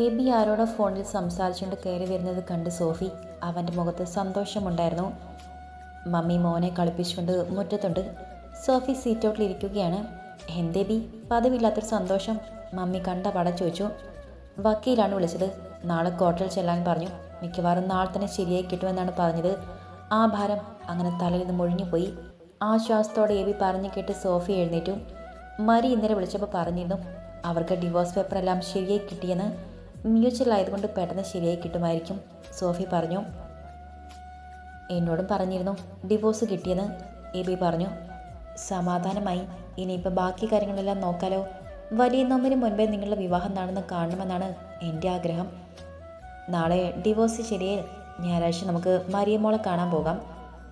A B ആരോടോ ഫോണിൽ സംസാരിച്ചുകൊണ്ട് കയറി വരുന്നത് കണ്ട് സോഫി അവന്റെ മുഖത്ത് സന്തോഷമുണ്ടായിരുന്നു. മമ്മി മോനെ കളിപ്പിച്ചുകൊണ്ട് മുറ്റത്തുണ്ട്. സോഫി സീറ്റൗട്ടിലിരിക്കുകയാണ് എന്തേ ബി പതിവില്ലാത്തൊരു സന്തോഷം മമ്മി കണ്ട പട ചോദിച്ചു. വക്കീലാണ് വിളിച്ചത്. നാളെ കോർട്ടിൽ ചെല്ലാൻ പറഞ്ഞു. മിക്കവാറും നാളെ തന്നെ ശരിയായി കിട്ടുമെന്നാണ് പറഞ്ഞത്. ആ ഭാരം അങ്ങനെ തലയിൽ നിന്ന് മുഴിഞ്ഞുപോയി. ആശ്വാസത്തോടെ എബി പറഞ്ഞു കേട്ട് സോഫി എഴുന്നേറ്റു. മരി ഇന്നലെ വിളിച്ചപ്പോൾ പറഞ്ഞിരുന്നു അവർക്ക് ഡിവോഴ്സ് പേപ്പറെല്ലാം ശരിയായി കിട്ടിയെന്ന്. മ്യൂച്വൽ ആയതുകൊണ്ട് പെട്ടെന്ന് ശരിയായി കിട്ടുമായിരിക്കും. സോഫി പറഞ്ഞു. എന്നോടും പറഞ്ഞിരുന്നു. ഡിവോഴ്സ് കിട്ടിയെന്ന് എ ബി പറഞ്ഞു. സമാധാനമായി. ഇനിയിപ്പോൾ ബാക്കി കാര്യങ്ങളെല്ലാം നോക്കാലോ. വലിയ നോമ്പിന് മുൻപേ നിങ്ങളുടെ വിവാഹം നടന്ന് കാണണമെന്നാണ് എന്റെ ആഗ്രഹം. നാളെ ഡിവോഴ്സ് ശരിയായി ഞായറാഴ്ച നമുക്ക് മരിയമോളെ കാണാൻ പോകാം.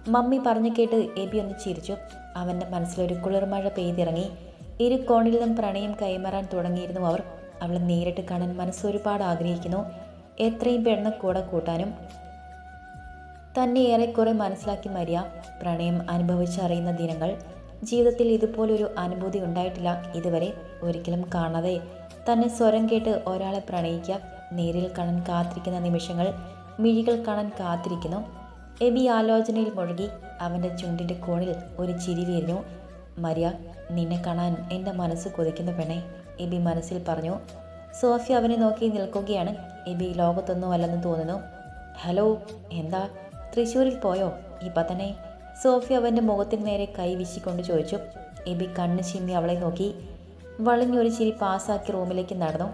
മമ്മി പറഞ്ഞു കേട്ട് എബി ഒന്ന് ചിരിച്ചു. അവന്റെ മനസ്സിലൊരു കുളിർമഴ പെയ്തിറങ്ങി. ഇരു കോണിൽ നിന്നും പ്രണയം കൈമാറാൻ തുടങ്ങിയിരുന്നു അവർ. അവളെ നേരിട്ട് കാണാൻ മനസ്സ് ഒരുപാട് ആഗ്രഹിക്കുന്നു. എത്രയും പെട്ടെന്ന് കൂടെ കൂട്ടാനും. തന്നെ ഏറെക്കുറെ മനസ്സിലാക്കി മരിയ പ്രണയം അനുഭവിച്ചറിയുന്ന ദിനങ്ങൾ. ജീവിതത്തിൽ ഇതുപോലൊരു അനുഭൂതി ഉണ്ടായിട്ടില്ല ഇതുവരെ ഒരിക്കലും കാണാതെ. തന്നെ സ്വരം കേട്ട് ഒരാളെ പ്രണയിക്കുക നേരിൽ കാണാൻ കാത്തിരിക്കുന്ന നിമിഷങ്ങൾ മിഴികൾ കാണാൻ കാത്തിരിക്കുന്നു. എബി ആലോചനയിൽ മുഴുകി അവന്റെ ചുണ്ടിന്റെ കോണിൽ ഒരു ചിരി വീരിഞ്ഞു മരിയ നിന്നെ കാണാൻ എന്റെ മനസ്സ് കൊതിക്കുന്ന പെണ്ണെ എബി മനസ്സിൽ പറഞ്ഞു. സോഫി അവനെ നോക്കി നിൽക്കുകയാണ്. എബി ലോകത്തൊന്നും അല്ലെന്ന് തോന്നുന്നു. ഹലോ എന്താ? തൃശ്ശൂരിൽ പോയോ? ഇപ്പം തന്നെ. സോഫി അവന്റെ മുഖത്തിന് നേരെ കൈ വീശിക്കൊണ്ട് ചോദിച്ചു. എബി കണ്ണ് ചിമ്മി അവളെ നോക്കി. വളഞ്ഞൊരു ചിരി പാസ്സാക്കി റൂമിലേക്ക് നടന്നു.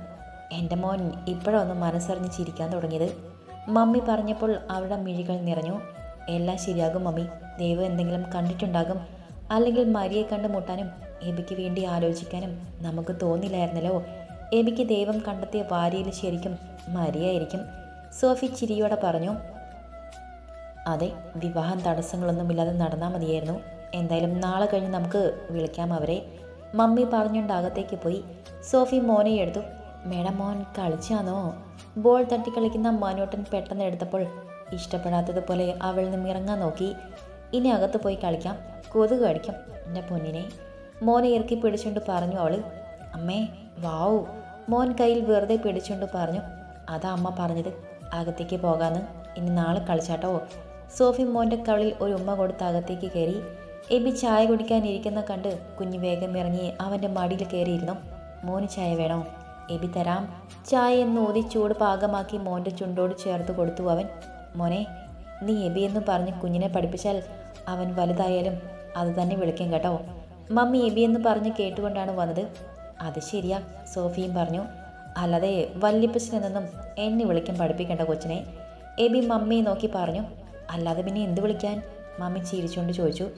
എന്റെ മോൻ ഇപ്പോഴൊന്ന് മനസ്സറിഞ്ഞ് ചിരിക്കാൻ തുടങ്ങിയത്. മമ്മി പറഞ്ഞപ്പോൾ അവളുടെ മിഴികൾ നിറഞ്ഞു. എല്ലാം ശരിയാകും മമ്മി. ദൈവം എന്തെങ്കിലും കണ്ടിട്ടുണ്ടാകും. അല്ലെങ്കിൽ മരിയെ കണ്ട് മുട്ടാനും എബിക്ക് വേണ്ടി ആലോചിക്കാനും നമുക്ക് തോന്നില്ലായിരുന്നല്ലോ. എബിക്ക് ദൈവം കണ്ടെത്തിയ ഭാര്യയിൽ ശരിക്കും മരിയായിരിക്കും. സോഫി ചിരിയോടെ പറഞ്ഞു അതെ വിവാഹം തടസ്സങ്ങളൊന്നുമില്ലാതെ നടന്നാൽ മതിയായിരുന്നു. എന്തായാലും നാളെ കഴിഞ്ഞ് നമുക്ക് വിളിക്കാം അവരെ. മമ്മി പറഞ്ഞുകൊണ്ട് അകത്തേക്ക് പോയി. സോഫി മോനെ എടുത്തു. മേഡം മോൻ കളിച്ചാണോ ബോൾ തട്ടി കളിക്കുന്ന മനോട്ടൻ പെട്ടെന്ന് എടുത്തപ്പോൾ ഇഷ്ടപ്പെടാത്തതുപോലെ അവൾ നിന്ന് ഇറങ്ങാൻ നോക്കി. ഇനി അകത്ത് പോയി കളിക്കാം. കൊതുക് കടിക്കും. എന്റെ പൊന്നിനെ. മോനെ ഇറക്കി പിടിച്ചുകൊണ്ട് പറഞ്ഞു അവൾ അമ്മേ വാവു. മോൻ കയ്യിൽ വെറുതെ പിടിച്ചുകൊണ്ട് പറഞ്ഞു. അതാ അമ്മ പറഞ്ഞത്. അകത്തേക്ക് പോകാന്ന്. ഇനി നാളെ കളിച്ചാട്ടോ. സോഫി മോന്റെ കവളിൽ ഒരു ഉമ്മ കൊടുത്ത് അകത്തേക്ക് കയറി. എബി ചായ കുടിക്കാനിരിക്കുന്ന കണ്ട് കുഞ്ഞ് വേഗം ഇറങ്ങി അവന്റെ മടിയിൽ കയറിയിരുന്നു. മോന് ചായ വേണോ? എബി തരാം. ചായ എന്ന് ഊതി ചൂട് പാകമാക്കി മോന്റെ ചുണ്ടോട് ചേർത്ത് കൊടുത്തു അവൻ. മോനെ നീ എബി എന്ന് പറഞ്ഞ് കുഞ്ഞിനെ പഠിപ്പിച്ചാൽ അവൻ വലുതായാലും അത് തന്നെ വിളിക്കും കേട്ടോ. മമ്മി എബി എന്ന് പറഞ്ഞ് കേട്ടുകൊണ്ടാണ് വന്നത്. അത് ശരിയാ സോഫിയും പറഞ്ഞു. അല്ലാതെ വല്യപ്പച്ചനെന്നൊന്നും എന്നെ വിളിക്കാൻ പഠിപ്പിക്കേണ്ട കൊച്ചിനെ. എബി മമ്മിയെ നോക്കി പറഞ്ഞു. അല്ലാതെ പിന്നെ എന്ത് വിളിക്കാൻ? മമ്മി ചിരിച്ചുകൊണ്ട് ചോദിച്ചു.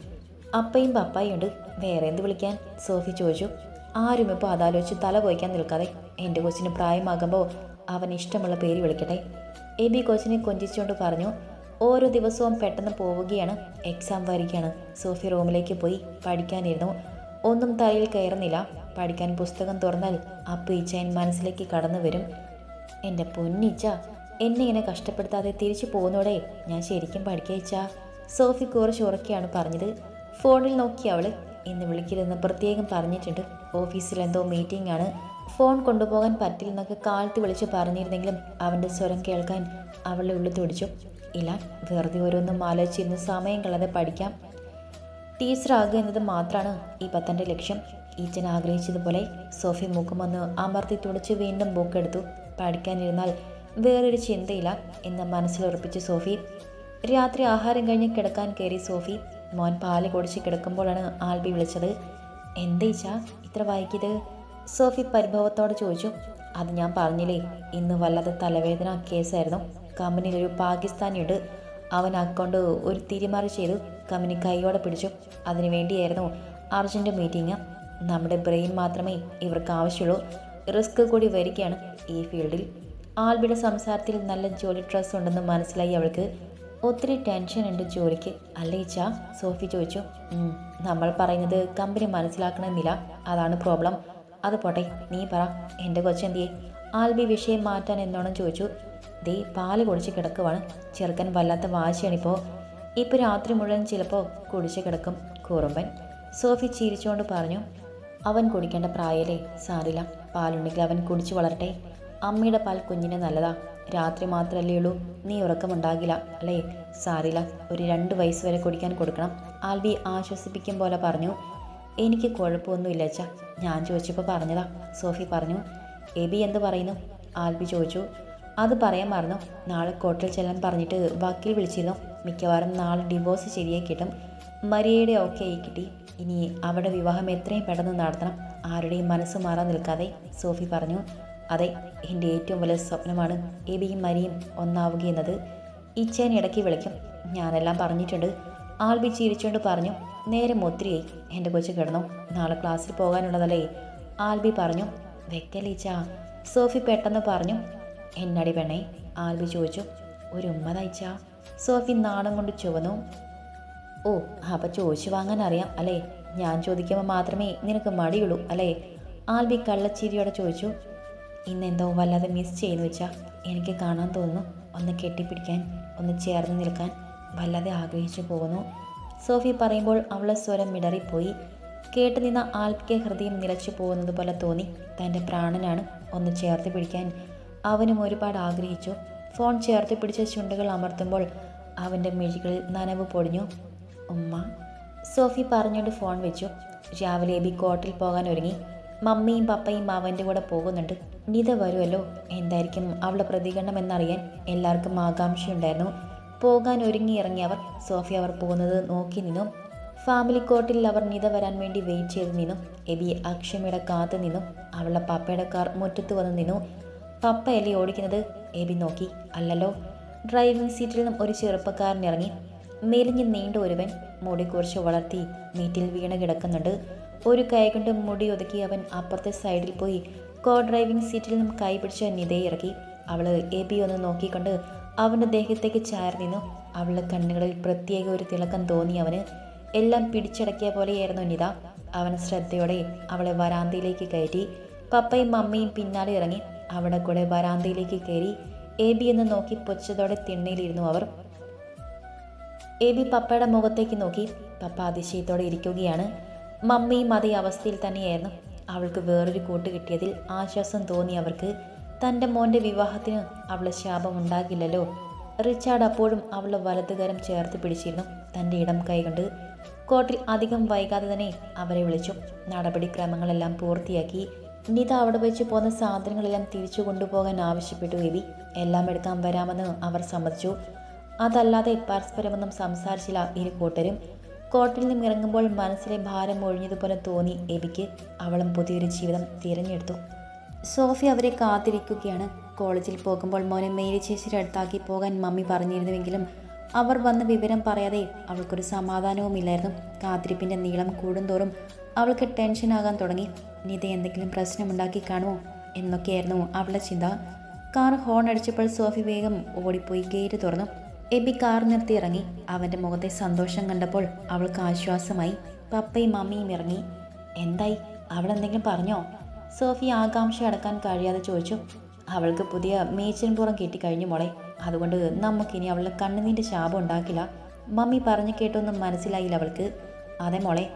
അപ്പയും പപ്പായും ഉണ്ട്. വേറെ എന്ത് വിളിക്കാൻ? സോഫി ചോദിച്ചു. ആരും ഇപ്പോൾ അതാലോചിച്ച് തല പോയിക്കാൻ നിൽക്കാതെ എന്റെ കൊച്ചിന് പ്രായമാകുമ്പോൾ അവൻ ഇഷ്ടമുള്ള പേര് വിളിക്കട്ടെ. എബി കൊച്ചിനെ കൊഞ്ചിച്ചുകൊണ്ട് പറഞ്ഞു. ഓരോ ദിവസവും പെട്ടെന്ന് പോവുകയാണ്. എക്സാം വരികയാണ്. സോഫി റൂമിലേക്ക് പോയി പഠിക്കാനിരുന്നു. ഒന്നും തലയിൽ കയറുന്നില്ല. പഠിക്കാൻ പുസ്തകം തുറന്നാൽ അപ്പോൾ ഈച്ചയൻ മനസ്സിലേക്ക് കടന്നു വരും. എന്റെ പൊന്നിച്ച എന്നെ ഇങ്ങനെ കഷ്ടപ്പെടുത്താതെ തിരിച്ചു പോകുന്നോടെ ഞാൻ ശരിക്കും പഠിക്കയിച്ച സോഫി കുറച്ച് ഉറക്കെയാണ് പറഞ്ഞത്. ഫോണിൽ നോക്കി അവൾ ഇന്ന് വിളിക്കരുതെന്ന് പ്രത്യേകം പറഞ്ഞിട്ടുണ്ട്. ഓഫീസിൽ എന്തോ മീറ്റിംഗ് ആണ്. ഫോൺ കൊണ്ടുപോകാൻ പറ്റില്ലെന്നൊക്കെ കാലത്ത് വിളിച്ച് പറഞ്ഞിരുന്നെങ്കിലും അവന്റെ സ്വരം കേൾക്കാൻ അവളുടെ ഉള്ളിൽ തുടിച്ചു. ഇല്ല വെറുതെ ഓരോന്നും ആലോചിച്ചിരുന്ന് സമയം കളയാതെ പഠിക്കാം. ടീച്ചറാകുക എന്നത് മാത്രമാണ് ഈ പത്തന്റെ ലക്ഷ്യം. ഈച്ചൻ ആഗ്രഹിച്ചതുപോലെ സോഫി മുഖമൊന്ന് അമർത്തി തുടച്ച് വീണ്ടും ബുക്കെടുത്തു. പഠിക്കാനിരുന്നാൽ വേറൊരു ചിന്തയില്ല എന്ന് മനസ്സിലുറപ്പിച്ച് സോഫി. രാത്രി ആഹാരം കഴിഞ്ഞ് കിടക്കാൻ കയറി സോഫി. മോൻ പാൽ കുടിച്ച് കിടക്കുമ്പോഴാണ് ആൽബി വിളിച്ചത്. എന്തേച്ച ഇത്ര വൈകിയത്? സോഫി പരിഭവത്തോടെ ചോദിച്ചു. അത് ഞാൻ പറഞ്ഞില്ലേ ഇന്ന് വല്ലാതെ തലവേദന കേസായിരുന്നു. കമ്പനിയിൽ ഒരു പാകിസ്ഥാനിയുണ്ട്. അവൻ അക്കൗണ്ട് ഒരു തിരിമറി ചെയ്തു. കമ്പനി കൈയോടെ പിടിച്ചു. അതിനു വേണ്ടിയായിരുന്നു അർജന്റ് മീറ്റിംഗ്. നമ്മുടെ ബ്രെയിൻ മാത്രമേ ഇവർക്ക് ആവശ്യമുള്ളൂ. റിസ്ക് കൂടി വരികയാണ് ഈ ഫീൽഡിൽ. ആൽബിയുടെ സംസാരത്തിൽ നല്ല ജോലി ട്രസ് ഉണ്ടെന്ന് മനസ്സിലായി അവൾക്ക്. ഒത്തിരി ടെൻഷൻ ഉണ്ട് ജോലിക്ക് അല്ലേ ഇച്ച? സോഫി ചോദിച്ചു. നമ്മൾ പറയുന്നത് കമ്പനി മനസ്സിലാക്കണമെന്നില്ല. അതാണ് പ്രോബ്ലം. അത് പോട്ടെ നീ പറ. എന്റെ കൊച്ചെന്തിയെ? ആൽബി വിഷയം മാറ്റാൻ എന്നോണം ചോദിച്ചു. ദേ പാൽ കുടിച്ച് കിടക്കുവാണ്. ചെറുക്കൻ വല്ലാത്ത വാശിയാണിപ്പോൾ ഇപ്പോൾ രാത്രി മുഴുവൻ ചിലപ്പോൾ കുടിച്ച് കിടക്കും കുറുമ്പൻ. സോഫി ചിരിച്ചുകൊണ്ട് പറഞ്ഞു അവൻ കുടിക്കേണ്ട പ്രായലേ സാറില്ല പാലുണ്ടെങ്കിൽ അവൻ കുടിച്ചു വളരട്ടെ. അമ്മയുടെ പാൽ കുഞ്ഞിന് നല്ലതാ. രാത്രി മാത്രമല്ലേ ഉള്ളൂ. നീ ഉറക്കമുണ്ടാകില്ല അല്ലേ? സാറില്ല ഒരു രണ്ട് വയസ്സ് വരെ കുടിക്കാൻ കൊടുക്കണം. ആൽബി ആശ്വസിപ്പിക്കും പോലെ പറഞ്ഞു എനിക്ക് കുഴപ്പമൊന്നുമില്ല അച്ഛ. ഞാൻ ചോദിച്ചപ്പോൾ പറഞ്ഞതാ. സോഫി പറഞ്ഞു എബി എന്ത് പറയുന്നു? ആൽബി ചോദിച്ചു അത് പറയാൻ മറന്നു. നാളെ കോർട്ടിൽ ചെല്ലാൻ പറഞ്ഞിട്ട് വക്കീൽ വിളിച്ചിരുന്നു. മിക്കവാറും നാളെ ഡിവോഴ്സ് ശരിയായി കിട്ടും. മരിയയുടെ ഓക്കെ ആയി കിട്ടി. ഇനി അവിടെ വിവാഹം എത്രയും പെട്ടെന്ന് നടത്തണം. ആരുടെയും മനസ്സ് മാറാൻ നിൽക്കാതെ സോഫി പറഞ്ഞു. അതെ എന്റെ ഏറ്റവും വലിയ സ്വപ്നമാണ് എബിയും മരിയും ഒന്നാവുകയെന്നത് ഇച്ചേൻ ഇടയ്ക്ക് വിളിക്കും. ഞാനെല്ലാം പറഞ്ഞിട്ടുണ്ട്. ആൽബി ചിരിച്ചുകൊണ്ട് പറഞ്ഞു നേരെ ഒത്തിരിയായി. എന്റെ കൊച്ചു കിടന്നു. നാളെ ക്ലാസ്സിൽ പോകാനുള്ളതല്ലേ? ആൽബി പറഞ്ഞു വെക്കലീച്ച സോഫി പെട്ടെന്ന് പറഞ്ഞു എന്നടി പെണ്ണേ ആൽബി ചോദിച്ചു. ഒരു ഉമ്മ തയ്ച്ച? സോഫി നാണം കൊണ്ട് ചുവന്നു. ഓ അപ്പം ചോദിച്ചു വാങ്ങാൻ അറിയാം അല്ലേ? ഞാൻ ചോദിക്കുമ്പോൾ മാത്രമേ നിനക്ക് മടിയുള്ളൂ അല്ലേ? ആൽബി കള്ളച്ചിരിയോടെ ചോദിച്ചു. ഇന്നെന്തോ വല്ലാതെ മിസ് ചെയ്യുന്നു വെച്ചാ എനിക്ക് കാണാൻ തോന്നുന്നു. ഒന്ന് കെട്ടിപ്പിടിക്കാൻ ഒന്ന് ചേർന്ന് നിൽക്കാൻ വല്ലാതെ ആഗ്രഹിച്ചു പോകുന്നു. സോഫി പറയുമ്പോൾ അവളെ സ്വരം മിടറിപ്പോയി. കേട്ടു നിന്ന ആൽബിക്ക് ഹൃദയം നിലച്ചു പോകുന്നത് പോലെ തോന്നി. തന്റെ പ്രാണനാണ് ഒന്ന് ചേർത്ത് പിടിക്കാൻ അവനും ഒരുപാട് ആഗ്രഹിച്ചു. ഫോൺ ചേർത്ത് പിടിച്ച ചുണ്ടുകൾ അമർത്തുമ്പോൾ അവന്റെ മിഴികളിൽ നനവ് പൊടിഞ്ഞു ഉമ്മ സോഫി പറഞ്ഞുകൊണ്ട് ഫോൺ വെച്ചു. രാവിലെ ബി കോട്ടിൽ പോകാൻ ഒരുങ്ങി. മമ്മിയും പപ്പയും അവന്റെ കൂടെ പോകുന്നുണ്ട്. നിത വരുമല്ലോ എന്തായിരിക്കും അവളുടെ പ്രതികരണം എന്നറിയാൻ എല്ലാവർക്കും ആകാംക്ഷയുണ്ടായിരുന്നു. പോകാൻ ഒരുങ്ങി ഇറങ്ങിയവർ സോഫി അവർ പോകുന്നത് നോക്കി നിന്നു. ഫാമിലി കോർട്ടിൽ അവർ നിത വരാൻ വേണ്ടി വെയിറ്റ് ചെയ്ത് നിന്നു. എബി അക്ഷമയുടെ കാത്തു നിന്നു. അവളുടെ പപ്പയുടെ കാർ മുറ്റത്ത് വന്ന് നിന്നു. പപ്പയല്ലേ ഓടിക്കുന്നത്? എബി നോക്കി. അല്ലല്ലോ. ഡ്രൈവിംഗ് സീറ്റിൽ നിന്നും ഒരു ചെറുപ്പക്കാരൻ ഇറങ്ങി. മെലിഞ്ഞ് നീണ്ട ഒരുവൻ മുടി കുറച്ച് വളർത്തി നീറ്റിൽ വീണ് കിടക്കുന്നുണ്ട്. ഒരു കൈ കൊണ്ട് മുടി ഒതുക്കി അവൻ അപ്പുറത്തെ സൈഡിൽ പോയി കോ ഡ്രൈവിംഗ് സീറ്റിൽ നിന്നും കൈ പിടിച്ച് നിതയെ ഇറക്കി. അവൾ എബി ഒന്ന് നോക്കിക്കൊണ്ട് അവന്റെ ദേഹത്തേക്ക് ചാരി നിന്നു. അവളുടെ കണ്ണുകളിൽ പ്രത്യേക ഒരു തിളക്കം തോന്നി അവന്. എല്ലാം പിടിച്ചടക്കിയ പോലെയായിരുന്നു നിത. അവൻ ശ്രദ്ധയോടെ അവളെ വരാന്തയിലേക്ക് കയറ്റി. പപ്പയും മമ്മിയും പിന്നാലെ ഇറങ്ങി. അവിടെ കൂടെ വരാന്തയിലേക്ക് കയറി എ ബി എന്ന് നോക്കി പൊച്ചതോടെ തിണ്ണയിലിരുന്നു അവർ. എ ബി പപ്പയുടെ മുഖത്തേക്ക് നോക്കി. പപ്പ അതിശയത്തോടെ ഇരിക്കുകയാണ്. മമ്മിയും അതേ അവസ്ഥയിൽ തന്നെയായിരുന്നു. അവൾക്ക് വേറൊരു കൂട്ട് കിട്ടിയതിൽ ആശ്വാസം തോന്നി അവർക്ക്. തന്റെ മോന്റെ വിവാഹത്തിന് അവളെ ശാപം ഉണ്ടാകില്ലല്ലോ. റിച്ചാർഡ് അപ്പോഴും അവളെ വലതുകരം ചേർത്ത് പിടിച്ചിരുന്നു. തന്റെ ഇടം കൈകൊണ്ട് കോർട്ടിൽ അധികം വൈകാതെ തന്നെ അവരെ വിളിച്ചു. നടപടിക്രമങ്ങളെല്ലാം പൂർത്തിയാക്കി. നിത അവിടെ വെച്ച് പോന്ന സാധനങ്ങളെല്ലാം തിരിച്ചു കൊണ്ടുപോകാൻ ആവശ്യപ്പെട്ടു എബി എല്ലാം എടുക്കാൻ വരാമെന്ന് അവർ സമ്മതിച്ചു. അതല്ലാതെ പരസ്പരമൊന്നും സംസാരിച്ചില്ല ഇരു കൂട്ടരും. കോട്ടിൽ നിന്നും ഇറങ്ങുമ്പോൾ മനസ്സിലെ ഭാരം ഒഴിഞ്ഞതുപോലെ തോന്നി എബിക്ക് അവളും പുതിയൊരു ജീവിതം തിരഞ്ഞെടുത്തു. സോഫി അവരെ കാത്തിരിക്കുകയാണ്. കോളേജിൽ പോകുമ്പോൾ മോനെ മേരി ചേച്ചിയുടെ അടുത്താക്കി പോകാൻ മമ്മി പറഞ്ഞിരുന്നുവെങ്കിലും അവർ വന്ന് വിവരം പറയാതെ അവൾക്കൊരു സമാധാനവുമില്ലായിരുന്നു. കാത്തിരിപ്പിന്റെ നീളം കൂടുന്തോറും അവൾക്ക് ടെൻഷനാകാൻ തുടങ്ങി. നിത എന്തെങ്കിലും പ്രശ്നമുണ്ടാക്കി കാണുമോ? എന്നൊക്കെയായിരുന്നു അവളുടെ ചിന്ത. കാർ ഹോൺ അടിച്ചപ്പോൾ സോഫി വേഗം ഓടിപ്പോയി ഗേറ്റ് തുറന്നു. എബി കാർ നിർത്തി ഇറങ്ങി. അവന്റെ മുഖത്തെ സന്തോഷം കണ്ടപ്പോൾ അവൾക്ക് ആശ്വാസമായി. പപ്പയും മമ്മിയും ഇറങ്ങി. എന്തായി? അവളെന്തെങ്കിലും പറഞ്ഞോ? സോഫി ആകാംക്ഷ അടക്കാൻ കഴിയാതെ ചോദിച്ചു. അവൾക്ക് പുതിയ മേച്ചൻപുറം കിട്ടിക്കഴിഞ്ഞു മോളെ. അതുകൊണ്ട് നമുക്കിനി അവളുടെ കണ്ണുനീന്റെ ശാപം ഉണ്ടാക്കില്ല. മമ്മി പറഞ്ഞു കേട്ടൊന്നും മനസ്സിലായില്ല അവൾക്ക്. അതെ മോളെ.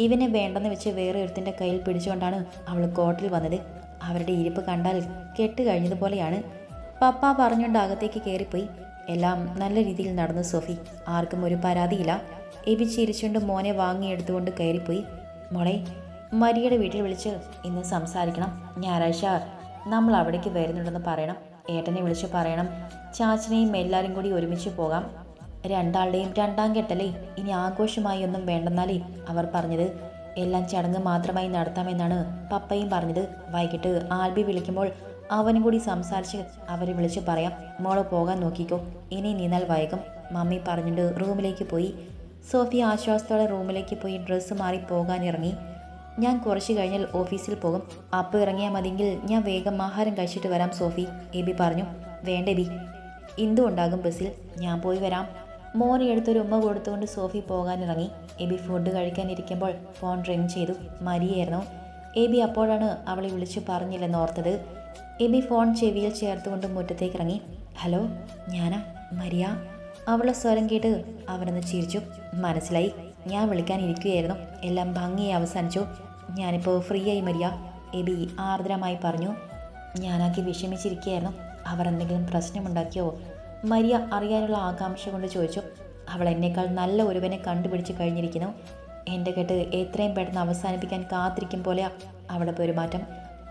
ഇവനെ വേണ്ടെന്ന് വെച്ച് വേറെ ഒരുത്തിന്റെ കയ്യിൽ പിടിച്ചുകൊണ്ടാണ് അവൾ കോട്ടിൽ വന്നത്. അവരുടെ ഇരിപ്പ് കണ്ടാൽ കെട്ട് കഴിഞ്ഞതുപോലെയാണ്. പപ്പ പറഞ്ഞുകൊണ്ട് അകത്തേക്ക് കയറിപ്പോയി. എല്ലാം നല്ല രീതിയിൽ നടന്നു സോഫി. ആർക്കും ഒരു പരാതിയില്ല. എബി ചിരിച്ചുകൊണ്ട് മോനെ വാങ്ങിയെടുത്തുകൊണ്ട് കയറിപ്പോയി. മോളെ മരിയുടെ വീട്ടിൽ വിളിച്ച് ഇന്ന് സംസാരിക്കണം. ഞായറാഴ്ച നമ്മൾ അവിടേക്ക് വരുന്നുണ്ടെന്ന് പറയണം. ഏട്ടനെ വിളിച്ച് പറയണം. ചാച്ചനെയും എല്ലാവരും കൂടി ഒരുമിച്ച് പോകാം. രണ്ടാളുടെയും രണ്ടാം കെട്ടലേ ഇനി ആഘോഷമായി ഒന്നും വേണ്ടെന്നാലേ അവർ പറഞ്ഞത്. എല്ലാം ചടങ്ങ് മാത്രമായി നടത്താമെന്നാണ് പപ്പയും പറഞ്ഞത്. വൈകിട്ട് ആൽബി വിളിക്കുമ്പോൾ അവനും കൂടി സംസാരിച്ച് അവരെ വിളിച്ച് പറയാം. മോൾ പോകാൻ നോക്കിക്കോ. ഇനി നീന്നാൽ വൈകും. മമ്മി പറഞ്ഞിട്ട് റൂമിലേക്ക് പോയി. സോഫിയ ആശ്വാസത്തോടെ റൂമിലേക്ക് പോയി ഡ്രസ്സ് മാറി പോകാൻ ഇറങ്ങി. ഞാൻ കുറച്ച് കഴിഞ്ഞാൽ ഓഫീസിൽ പോകും. അപ്പോൾ ഇറങ്ങിയാൽ മതിയെങ്കിൽ ഞാൻ വേഗം ആഹാരം കഴിച്ചിട്ട് വരാം സോഫി. എബി പറഞ്ഞു. വേണ്ട എബി. ഇന്ദു ഉണ്ടാകും ബസ്സിൽ? ഞാൻ പോയി വരാം. മോനെ എടുത്തൊരു ഉമ്മ കൊടുത്തുകൊണ്ട് സോഫി പോകാനിറങ്ങി. എബി ഫുഡ് കഴിക്കാനിരിക്കുമ്പോൾ ഫോൺ റിംഗ് ചെയ്തു. മരിയായിരുന്നു. എബി അപ്പോഴാണ് അവളെ വിളിച്ചു പറഞ്ഞില്ലെന്ന് ഓർത്തത്. എബി ഫോൺ ചെവിയിൽ ചേർത്തുകൊണ്ട് മുറ്റത്തേക്ക് ഇറങ്ങി ഹലോ ഞാനാ? മരിയ? അവളെ സ്വരം കേട്ട് അവനൊന്ന് ചിരിച്ചു. മനസ്സിലായി. ഞാൻ വിളിക്കാനിരിക്കുകയായിരുന്നു. എല്ലാം ഭംഗിയായി അവസാനിച്ചു. ഞാനിപ്പോൾ ഫ്രീ ആയി മരിയ. എബി ആർദ്രമായി പറഞ്ഞു. ഞാനാക്കി വിഷമിച്ചിരിക്കുകയായിരുന്നു. അവർ എന്തെങ്കിലും പ്രശ്നമുണ്ടാക്കിയോ? മരിയ അറിയാനുള്ള ആകാംക്ഷ കൊണ്ട് ചോദിച്ചു അവൾ എന്നേക്കാൾ നല്ല ഒരുവനെ കണ്ടുപിടിച്ച് കഴിഞ്ഞിരിക്കുന്നു. എന്റെ കെട്ട് എത്രയും പെട്ടെന്ന് അവസാനിപ്പിക്കാൻ കാത്തിരിക്കും പോലെ അവളുടെ പെരുമാറ്റം.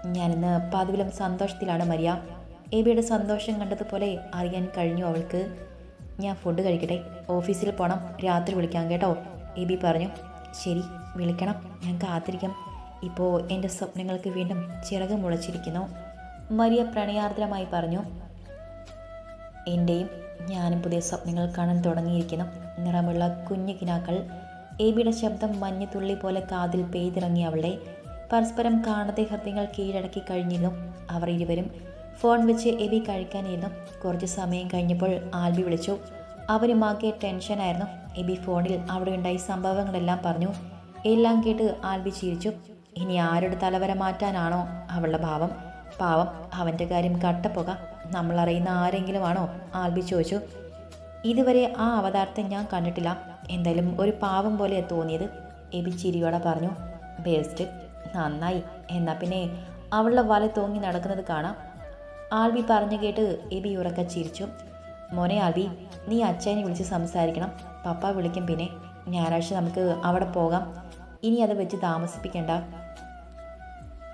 ഞാനിന്ന് പതിവിലും സന്തോഷത്തിലാണ് മരിയ. എബിയുടെ സന്തോഷം കണ്ടതുപോലെ അറിയാൻ കഴിഞ്ഞു അവൾക്ക്. ഞാൻ ഫുഡ് കഴിക്കട്ടെ. ഓഫീസിൽ പോകണം രാത്രി വിളിക്കാം കേട്ടോ. എബി പറഞ്ഞു ശരി വിളിക്കണം. ഞാൻ കാത്തിരിക്കാം. ഇപ്പോൾ എന്റെ സ്വപ്നങ്ങൾക്ക് വീണ്ടും ചിറക് മുളച്ചിരിക്കുന്നു. മരിയ പ്രണയാർദ്രമായി പറഞ്ഞു എന്റെയും ഞാനും പുതിയ സ്വപ്നങ്ങൾ കാണാൻ തുടങ്ങിയിരിക്കുന്നു. നിറമുള്ള കുഞ്ഞു കിനാക്കൾ എബിയുടെ ശബ്ദം മഞ്ഞുതുള്ളി പോലെ കാതിൽ പെയ്തിറങ്ങി അവളെ പരസ്പരം കാണാതെ ഹൃദയങ്ങൾ കീഴടക്കി കഴിഞ്ഞിരുന്നു. അവർ ഇരുവരും ഫോൺ വെച്ച് എബി കഴിക്കാനിരുന്നു. കുറച്ച് സമയം കഴിഞ്ഞപ്പോൾ ആൽബി വിളിച്ചു. അവരുമാക്കിയ ടെൻഷനായിരുന്നു എബി ഫോണിൽ അവിടെ ഉണ്ടായ സംഭവങ്ങളെല്ലാം പറഞ്ഞു. എല്ലാം കേട്ട് ആൽബി ചിരിച്ചു. ഇനി ആരുടെ തലവര മാറ്റാനാണോ അവളുടെ ഭാവം? പാവം അവന്റെ കാര്യം കട്ടപ്പുക. നമ്മളറിയുന്ന ആരെങ്കിലും ആണോ ആൽബി ചോദിച്ചു. ഇതുവരെ ആ അവതാരത്തെ ഞാൻ കണ്ടിട്ടില്ല. എന്തായാലും ഒരു പാവം പോലെ തോന്നിയത് എബി ചിരിയോടെ പറഞ്ഞു. ബേസ്റ്റ്. നന്നായി. എന്നാൽ പിന്നെ അവളുടെ വല തോങ്ങി നടക്കുന്നത് കാണാം. ആൽബി പറഞ്ഞു കേട്ട് എബി ഉറക്ക ചിരിച്ചു. മോനെ ആൽബി നീ അച്ഛനെ വിളിച്ച് സംസാരിക്കണം. പപ്പ വിളിക്കും പിന്നെ. ഞായറാഴ്ച നമുക്ക് അവിടെ പോകാം. ഇനി അത് വെച്ച് താമസിപ്പിക്കണ്ട.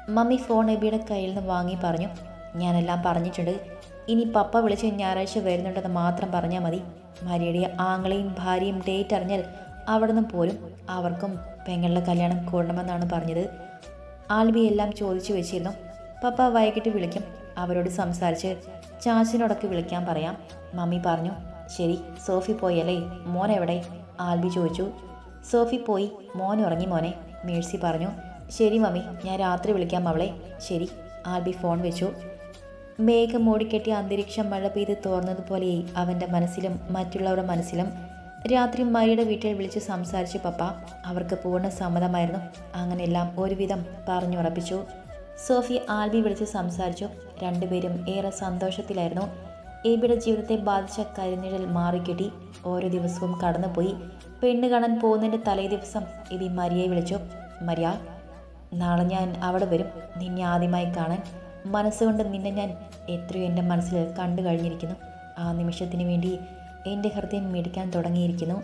മമ്മി ഫോൺ എബിയുടെ കയ്യിൽ നിന്ന് വാങ്ങി പറഞ്ഞു. ഞാനെല്ലാം പറഞ്ഞിട്ടുണ്ട്. ഇനി പപ്പ വിളിച്ച് ഞായറാഴ്ച വരുന്നുണ്ടെന്ന് മാത്രം പറഞ്ഞാൽ മതി. മരിയുടെ ആങ്ങളെയും ഭാര്യയും ഡേറ്റ് അറിഞ്ഞാൽ അവിടെ പോലും അവർക്കും പെങ്ങളുടെ കല്യാണം കൂടണമെന്നാണ് പറഞ്ഞത്. ആൽബി എല്ലാം ചോദിച്ചു വെച്ചിരുന്നു. പപ്പ വൈകിട്ട് വിളിക്കും. അവരോട് സംസാരിച്ച് ചാച്ചനോടൊക്കെ വിളിക്കാൻ പറയാം. മമ്മി പറഞ്ഞു ശരി സോഫി പോയല്ലേ? മോൻ എവിടെ? ആൽബി ചോദിച്ചു. സോഫി പോയി. മോൻ ഉറങ്ങി മോനെ. മേഴ്സി പറഞ്ഞു ശരി മമ്മി ഞാൻ രാത്രി വിളിക്കാം അവളെ. ശരി. ആൽബി ഫോൺ വെച്ചു. മേഘം അന്തരീക്ഷം മഴ പെയ്ത് തോർന്നതുപോലെയായി അവന്റെ മനസ്സിലും മറ്റുള്ളവരുടെ മനസ്സിലും രാത്രി മരിയുടെ വീട്ടിൽ വിളിച്ച് സംസാരിച്ചു പപ്പ അവർക്ക് പൂർണ സമ്മതമായിരുന്നു. അങ്ങനെയെല്ലാം ഒരുവിധം പറഞ്ഞുറപ്പിച്ചു. സോഫി ആൽബി വിളിച്ച് സംസാരിച്ചു. രണ്ടുപേരും ഏറെ സന്തോഷത്തിലായിരുന്നു. എബിയുടെ ജീവിതത്തെ ബാധിച്ച കരിനിഴൽ മാറിക്കിട്ടി. ഓരോ ദിവസവും കടന്നുപോയി. പെണ്ണ് കാണാൻ പോകുന്നതിന്റെ തലേ ദിവസം എബി മരിയെ വിളിച്ചു. മരിയ നാളെ ഞാൻ അവിടെ വരും. നിന്നെ ആദ്യമായി കാണാൻ. മനസ്സുകൊണ്ട് നിന്നെ ഞാൻ എത്രയോ എന്റെ മനസ്സിൽ കണ്ടു കഴിഞ്ഞിരിക്കുന്നു. ആ നിമിഷത്തിന് വേണ്ടി എന്റെ ഹൃദയം മിടിക്കാൻ തുടങ്ങിയിരിക്കുന്നു.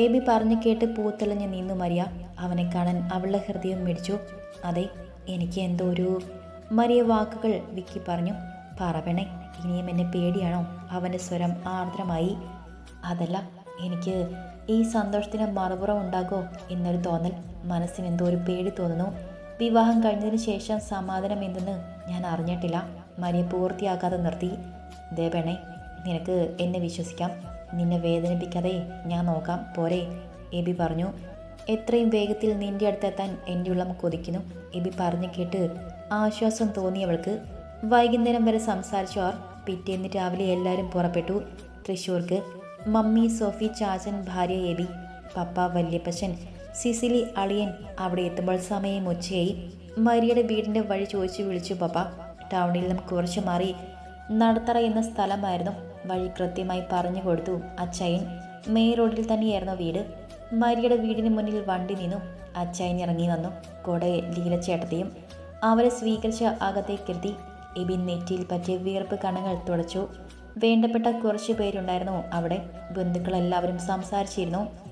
എബി പറഞ്ഞു കേട്ട് പൂത്തെളിഞ്ഞ് നിന്നു മരിയ. അവനെ കാണാൻ അവളുടെ ഹൃദയം മിടിച്ചു. അതെ എനിക്ക് എന്തോ ഒരു മരിയ വാക്കുകൾ വിക്കി പറഞ്ഞു. പറവണേ ഇനിയും എന്നെ പേടിയാണോ? അവന്റെ സ്വരം ആർദ്രമായി. അതല്ല എനിക്ക് ഈ സന്തോഷത്തിന് മറുപുറം ഉണ്ടാകോ എന്നൊരു തോന്നൽ. മനസ്സിന് എന്തോ ഒരു പേടി തോന്നുന്നു. വിവാഹം കഴിഞ്ഞതിന് ശേഷം സമാധാനം എന്തെന്ന് ഞാൻ അറിഞ്ഞിട്ടില്ല. മരിയ പൂർത്തിയാക്കാതെ നിർത്തി. ദേവണേ നിനക്ക് എന്നെ വിശ്വസിക്കാം. നിന്നെ വേദനിപ്പിക്കാതെ ഞാൻ നോക്കാം. പോരെ എബി പറഞ്ഞു. എത്രയും വേഗത്തിൽ നിന്റെ അടുത്തെത്താൻ എന്റെ ഉള്ളം കൊതിക്കുന്നു. എബി പറഞ്ഞു കേട്ട് ആശ്വാസം തോന്നിയവൾക്ക് വൈകുന്നേരം വരെ സംസാരിച്ചു അവർ. പിറ്റേന്ന് രാവിലെ എല്ലാവരും പുറപ്പെട്ടു. തൃശ്ശൂർക്ക്. മമ്മി സോഫി ചാച്ചൻ ഭാര്യ എബി പപ്പ വല്യപ്പച്ചൻ സിസിലി അളിയൻ അവിടെ എത്തുമ്പോൾ സമയം ഉച്ചയായി. മരിയുടെ വീടിന്റെ വഴി ചോദിച്ചു വിളിച്ചു പപ്പ ടൗണിൽ നിന്നും കുറച്ചു മാറി. നടത്തറ എന്ന സ്ഥലമായിരുന്നു. വഴി കൃത്യമായി പറഞ്ഞു കൊടുത്തു അച്ചായൻ. മെയിൻ റോഡിൽ തന്നെയായിരുന്നു വീട്. മരിയുടെ വീടിന് മുന്നിൽ വണ്ടി നിന്നു. അച്ചായൻ ഇറങ്ങി വന്നു. കൂടെ ലീലച്ചേട്ടത്തെയും അവരെ സ്വീകരിച്ച അകത്തേക്കിരുത്തി എബിൻ നെറ്റിയിൽ പറ്റിയ വിയർപ്പ് കണങ്ങൾ തുടച്ചു. വേണ്ടപ്പെട്ട കുറച്ച് പേരുണ്ടായിരുന്നു അവിടെ. ബന്ധുക്കളെല്ലാവരും സംസാരിച്ചിരുന്നു.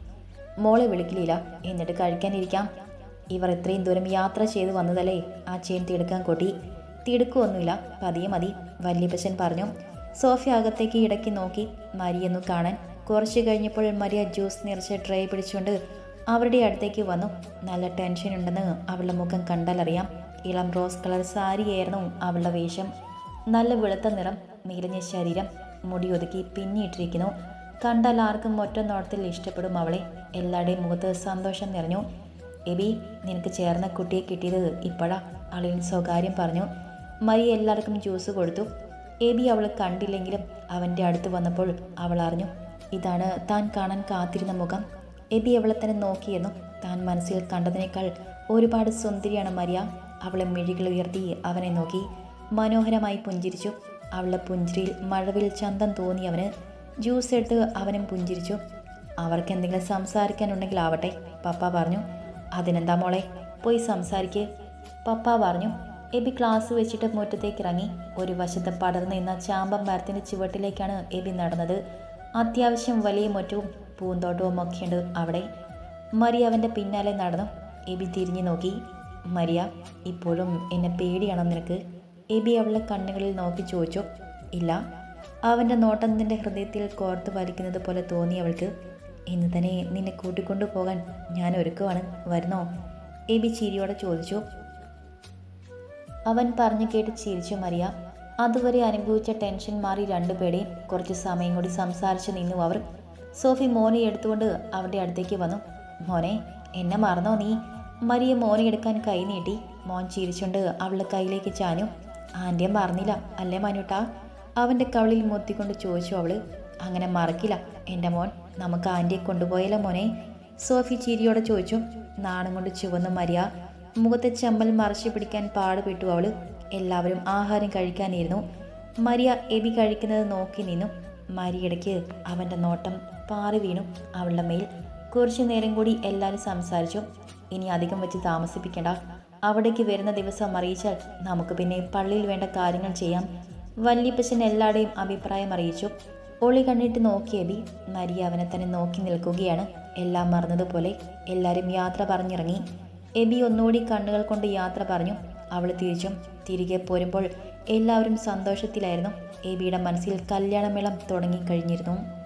മോളെ വിളിക്കില്ല എന്നിട്ട് കഴിക്കാനിരിക്കാം. ഇവർ ഇത്രയും ദൂരം യാത്ര ചെയ്ത് വന്നതല്ലേ? ആ ചെയിൻ തിടുക്കാൻ കൊട്ടി തിടുക്കുമൊന്നുമില്ല പതിയെ മതി. വല്യപ്പച്ചൻ പറഞ്ഞു. സോഫി അകത്തേക്ക് ഇടയ്ക്ക് നോക്കി മരിയെന്നു കാണാൻ. കുറച്ച് കഴിഞ്ഞപ്പോൾ മരിയ ജ്യൂസ് നിറച്ച് ട്രേ പിടിച്ചുകൊണ്ട് അവരുടെ അടുത്തേക്ക് വന്നു. നല്ല ടെൻഷൻ ഉണ്ടെന്ന് അവളുടെ മുഖം കണ്ടാലറിയാം. ഇളം റോസ് കളർ സാരിയായിരുന്നു അവളുടെ വേഷം. നല്ല വെളുത്ത നിറം നീലഞ്ഞ ശരീരം. മുടി ഒതുക്കി പിന്നിയിട്ടിരിക്കുന്നു കണ്ടാൽ ആർക്കും ഒറ്റ നോട്ടത്തിൽ ഇഷ്ടപ്പെടും അവളെ. എല്ലാവരുടെയും മുഖത്ത് സന്തോഷം നിറഞ്ഞു. എബി നിനക്ക് ചേർന്ന കുട്ടിയെ കിട്ടിയത് ഇപ്പോഴാ അളിയൻ സ്വകാര്യം പറഞ്ഞു. മരി എല്ലാവർക്കും ജ്യൂസ് കൊടുത്തു. എബി അവൾ കണ്ടില്ലെങ്കിലും അവന്റെ അടുത്ത് വന്നപ്പോൾ അവൾ അറിഞ്ഞു. ഇതാണ് താൻ കാണാൻ കാത്തിരുന്ന മുഖം. എബി അവളെ തന്നെ നോക്കിയെന്നും താൻ മനസ്സിൽ കണ്ടതിനേക്കാൾ ഒരുപാട് സുന്ദരിയാണ് മരിയ. അവളെ മിഴികൾ ഉയർത്തി അവനെ നോക്കി. മനോഹരമായി പുഞ്ചിരിച്ചു. അവളുടെ പുഞ്ചിരിയിൽ മഴവിൽ ചന്തം തോന്നി അവന്. ജ്യൂസ് എടുത്ത് അവനും പുഞ്ചിരിച്ചു. അവർക്ക് എന്തെങ്കിലും സംസാരിക്കാനുണ്ടെങ്കിൽ ആവട്ടെ പപ്പ പറഞ്ഞു. അതിനെന്താ മോളെ പോയി സംസാരിക്കേ. പപ്പ പറഞ്ഞു എബി ക്ലാസ് വെച്ചിട്ട് മുറ്റത്തേക്ക് ഇറങ്ങി ഒരു വശത്ത് പടർന്നു നിന്ന ചാമ്പം മരത്തിന്റെ ചുവട്ടിലേക്കാണ് എബി നടന്നത്. അത്യാവശ്യം വലിയ മുറ്റവും പൂന്തോട്ടവും ഒക്കെയുണ്ട് അവിടെ. മരിയ അവന്റെ പിന്നാലെ നടന്നു. എബി തിരിഞ്ഞു നോക്കി. മരിയ ഇപ്പോഴും എന്നെ പേടിയാണോ നിനക്ക്? എബി അവളുടെ കണ്ണുകളിൽ നോക്കി ചോദിച്ചു. ഇല്ല. അവന്റെ നോട്ടം നിന്റെ ഹൃദയത്തിൽ കോർത്ത് വലിക്കുന്നത് പോലെ തോന്നി അവൾക്ക്. ഇന്ന് തന്നെ നിന്നെ കൂട്ടിക്കൊണ്ടു പോകാൻ ഞാൻ ഒരുക്കുവാണ്. വരുന്നോ? എബി ചിരിയോടെ ചോദിച്ചു. അവൻ പറഞ്ഞു കേട്ട് ചിരിച്ചു മറിയ അതുവരെ അനുഭവിച്ച ടെൻഷൻ മാറി രണ്ടുപേരെയും കുറച്ച് സമയം കൂടി സംസാരിച്ചു നിന്നു അവർ. സോഫി മോനെ എടുത്തുകൊണ്ട് അവന്റെ അടുത്തേക്ക് വന്നു. മോനെ എന്നെ മറന്നോ നീ? മരിയ മോനെ എടുക്കാൻ കൈ നീട്ടി. മോൻ ചിരിച്ചുകൊണ്ട് അവളുടെ കയ്യിലേക്ക് ചാഞ്ഞു. ആന്റിയെ മറന്നില്ല അല്ലേ മനുട്ടാ? അവന്റെ കവളിൽ മുത്തിക്കൊണ്ട് ചോദിച്ചു അവൾ. അങ്ങനെ മറക്കില്ല എന്റെ മോൻ. നമുക്ക് ആന്റിയെ കൊണ്ടുപോയാലോ മോനെ. സോഫി ചിരിയോടെ ചോദിച്ചു. നാണം കൊണ്ട് ചുവന്ന മരിയ. മുഖത്തെ ചമ്മൽ മറച്ചു പിടിക്കാൻ പാടുപെട്ടു അവൾ. എല്ലാവരും ആഹാരം കഴിക്കാനിരുന്നു. മരിയ എബി കഴിക്കുന്നത് നോക്കി നിന്നു. മരിയടയ്ക്ക് അവന്റെ നോട്ടം പാറി വീണു അവളുടെ മേൽ. കുറച്ചു നേരം കൂടി എല്ലാവരും സംസാരിച്ചു. ഇനി അധികം വെച്ച് താമസിപ്പിക്കേണ്ട. അവിടേക്ക് വരുന്ന ദിവസം അറിയിച്ചാൽ നമുക്ക് പിന്നെ പള്ളിയിൽ വേണ്ട കാര്യങ്ങൾ ചെയ്യാം. വല്യപ്പച്ചൻ എല്ലാവരുടെയും അഭിപ്രായം അറിയിച്ചു. ഒളി കണ്ണിട്ട് നോക്കിയ ബി. മരിയ അവനെ തന്നെ നോക്കി നിൽക്കുകയാണ്. എല്ലാം മറന്നതുപോലെ എല്ലാവരും യാത്ര പറഞ്ഞിറങ്ങി. എബി ഒന്നുകൂടി കണ്ണുകൾ കൊണ്ട് യാത്ര പറഞ്ഞു. അവൾ തിരിച്ചും തിരികെ പോരുമ്പോൾ എല്ലാവരും സന്തോഷത്തിലായിരുന്നു. എബിയുടെ മനസ്സിൽ കല്യാണമേളം തുടങ്ങിക്കഴിഞ്ഞിരുന്നു.